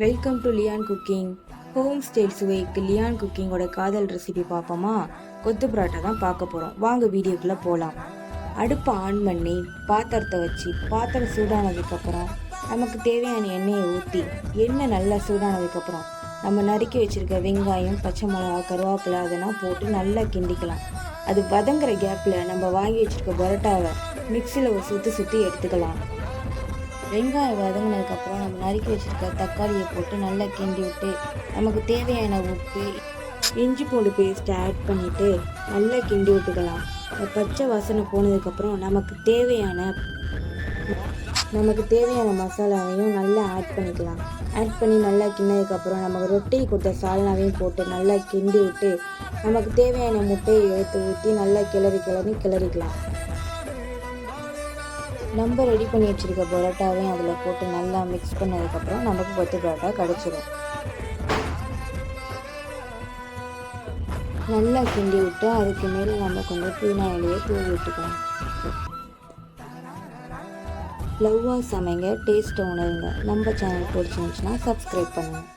Welcome to Leon cooking home style சுவைக்கு Leon குக்கிங்கோட காதல் ரெசிபி பார்ப்போமா? கொத்து பரோட்டா தான் பார்க்க போகிறோம் வாங்க வீடியோக்குள்ளே போகலாம் அடுப்பை ஆன் பண்ணி பாத்திரத்தை வச்சு பாத்திரம் சூடானதுக்கப்புறம் நமக்கு தேவையான எண்ணெயை ஊற்றி எண்ணெய் நல்லா சூடானதுக்கப்புறம் நம்ம நறுக்கி வச்சுருக்க வெங்காயம் பச்சை மிளகா கருவேப்பிலை அதெல்லாம் போட்டு நல்லா கிண்டிக்கலாம். அது வதங்குற கேப்பில் நம்ம வாங்கி வச்சுருக்க பரோட்டாவை மிக்சியில் ஒரு சுற்றி சுற்றி எடுத்துக்கலாம். வெங்காயம் வதங்கினதுக்கப்புறம் நம்ம நறுக்கி வச்சுருக்க தக்காளியை போட்டு நல்லா கிண்டி விட்டு நமக்கு தேவையான உப்பு இஞ்சி பூண்டு பேஸ்ட்டை ஆட் பண்ணிவிட்டு நல்லா கிண்டி விட்டுக்கலாம். பச்சை வாசனை போனதுக்கப்புறம் நமக்கு தேவையான நமக்கு தேவையான மசாலாவையும் நல்லா ஆட் பண்ணிக்கலாம். ஆட் பண்ணி நல்லா கிண்ணதுக்கப்புறம் நமக்கு ரொட்டி கொடுத்த சால்னாவையும் போட்டு நல்லா கிண்டி விட்டு நமக்கு தேவையான முட்டையை எடுத்து ஊற்றி நல்லா கிளறி கிளறி கிளறிக்கலாம். நம்ம ரெடி பண்ணி வச்சுருக்க பரோட்டாவையும் அதில் போட்டு நல்லா மிக்ஸ் பண்ணதுக்கப்புறம் நமக்கு கொத்து பரோட்டா கிடச்சிரும். நல்லா கிண்டி விட்டு அதுக்கு மேலே நம்ம கொஞ்சம் புதினா இலையை தூவி விட்டுக்கலாம். லவ்வாக சமைங்க டேஸ்ட்டை உணருங்க. நம்ம சேனல் பிடிச்சிருந்துச்சுன்னா சப்ஸ்கிரைப் பண்ணுங்கள்